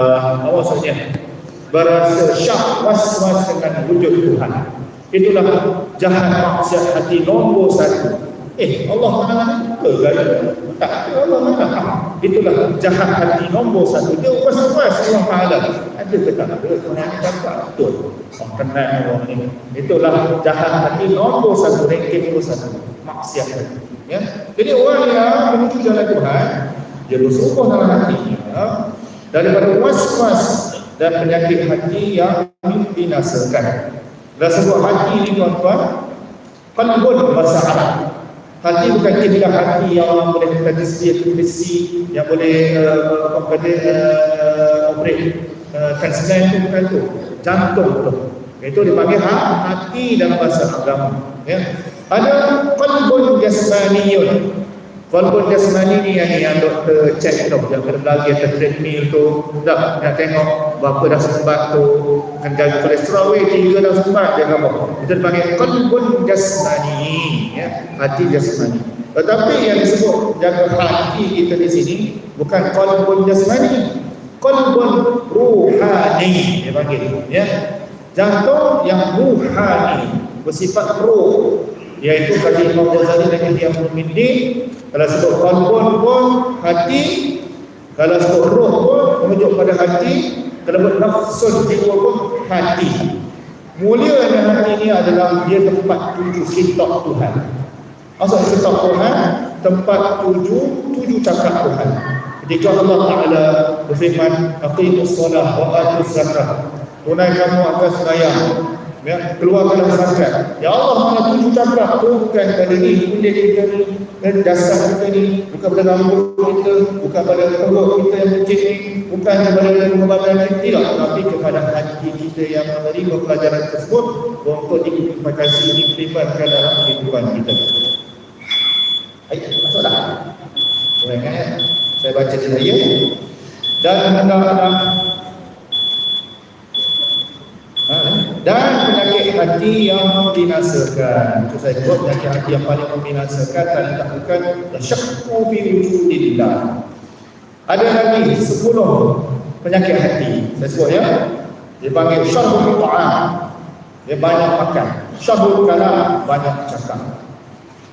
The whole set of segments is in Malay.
apa maksudnya? Berasa syak was-was dengan wujud Tuhan. Itulah jahat maksiat hati nombor satu. Eh Allah mana ke gaya tak Allah mana itulah jahat hati nombor satu. Dia was-was Allah Ta'ala ada ke tak? Ada. Tuhan cakap? Betul. Oh, kenal orang ni. Itulah jahat hati nombor satu ranking nombor satu. Maksiat hati. Ya? Jadi orang yang menuju jalan Tuhan dia bersyukur dalam hatinya ya? Daripada was-was dan penyakit hati yang dinasakan. Dan sebuah hati ini tuan-tuan, kalbun bahasa Arab. Hati bukan kira hati yang orang boleh kata disediakan besi, yang boleh uh, kata uh, transplant itu bukan itu. Jantung tu. Itu dipanggil hati dalam bahasa agama. Ya. Ada kalbun jasmaniyun. Walaupun jasmani ni yang yang doktor cek tu, yang lagi ada treadmill tu, dah nak tengok berapa dah sempat tu, akan jaga kolesterol weh, tiga dah sempat dia apa? Itu dipanggil qalbun jasmani, ya, hati jasmani. Tetapi yang disebut jaga hati kita di sini bukan qalbun jasmani, qalbun ruhani dia panggil, ya. Jantung yang ruhani, bersifat ruh, iaitu kata Imam Ghazali dan Ihya Ulumuddin kalau sebut qalbun pun hati kalau sebut roh pun merujuk pada hati kalau sebut nafsun jiwa pun hati. Mulia hati ini adalah dia tempat tuju khitab Tuhan. Maksud khitab Tuhan tempat tuju tuju cakap Tuhan. Ketika Allah Ta'ala berfirman aqimus salah wa atuz zakah. Tunaikan atas sembahyang ya, keluarkan zakat. Ya Allah mana tuju cakap bukan pada ni kulit kita ni dan dasar kita ni bukan pada rambut kita bukan pada perut kita yang kecil ni bukan kepada pengobatan kita tidak tapi kepada hati kita yang menerima pelajaran tersebut untuk diimplementasi dilibatkan dalam kehidupan kita. Baik, masuk dah. Boleh kan ya? Saya baca di saya. Dan hendaklah dan penyakit hati yang membinasakan. Itu saya sebut penyakit hati yang paling membinasakan dan dikatakan syakku fi wujudillah. Ada lagi 10 penyakit hati. Saya sebut ya. Dia panggil syahul ta'am dia banyak makan. Syahul kalam banyak cakap.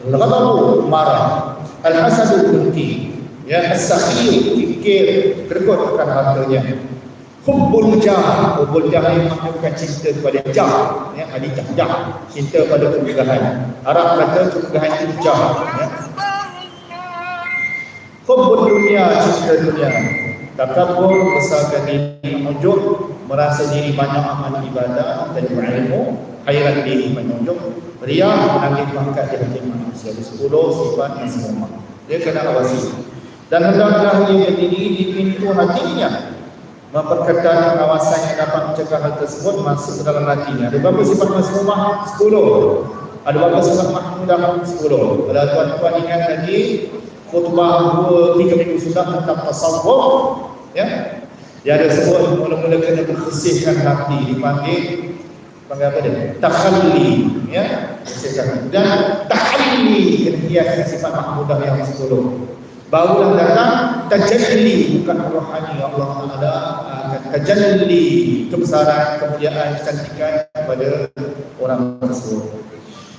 Ghadabu marah. Al-hasadu dengki. Ya as-sakhir fikir gergot akan hartanya Hubbul jah. Hubbul jah yang menunjukkan cinta kepada jah. Ya, Adi jah, jah. Cinta pada kemegahan Arab kata kemegahan itu jah. Ya. Hubbul dunia Cinta dunia. Takabur besarkan diri menunjuk Merasa diri banyak amal ibadah Dan berilmu Khairan diri menunjuk Riah menangis pangkat di hati manusia. Di sepuluh sifat yang semua. Dia kena awasi. Dan hendaklah dia berdiri di pintu hatinya memperketat kawasan yang dapat mencegah hal tersebut masuk ke dalam hatinya. Ada berapa sifat masmumah? Sepuluh. Ada berapa sifat mahmudah? Sepuluh. Kalau tuan-tuan ingat lagi, khutbah dua, tiga minggu sudah tentang tasawuf. Ya? Dia ada sebut mula-mula kena bersihkan hati, dipanggil panggil apa dia? Takhalli. Ya? Bersihkan hati. Dan takhalli kena hiaskan sifat mahmudah yang sepuluh barulah datang tajalli. Bukan rohani Allah Taala. Akan tajalli. Kebesaran kemuliaan kecantikan kepada orang tersebut.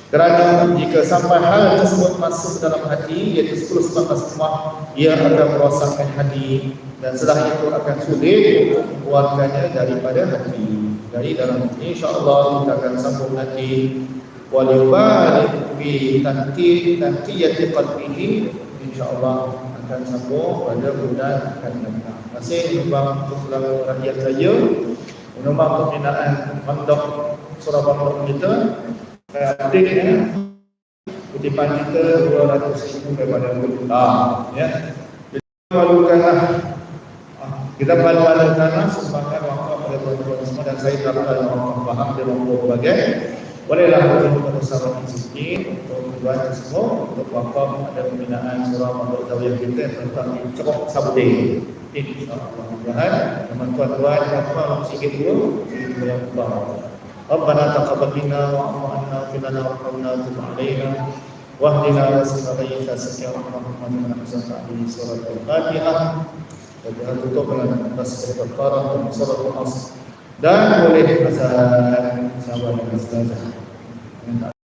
Kerana jika sampai hal tersebut masuk dalam hati iaitu 10 sebab semua ia akan merosakkan hati. Dan setelah itu akan sulit untuk mengeluarkannya daripada hati. Dari dalam hati insyaAllah kita akan sambung nanti wal yubalik fi tanqid tanqiyati qalbihi insyaallah akan sambung pada bulan akan datang. Masih menyumbang untuk seluruh rakyat saya, menyumbang pembinaan mandok surah bandar kita, kreatif ya, kutipan kita 200 ribu daripada Allah. Ya. Kita malukanlah kita malu-malukanlah sumbangan waktu pada tuan-tuan semua dan saya dapat faham dan berbagai Bolehlah kita bersama di sini untuk tujuan tersebut untuk wakaf ada pembinaan surah Mahmud Zawiyah kita tentang cerok sabudi. Insya-Allah. Teman-teman tuan dan puan sikit dulu sikit yang besar. ربنا تقبل منا واعف عنا واغفر لنا وارحمنا وتب علينا واهدنا واسق عليك سكر محمد من احسن عليه سوره الفاتحه Jadi tutup dengan tas kafarah dan surah al-asr dan boleh azan sahabat dan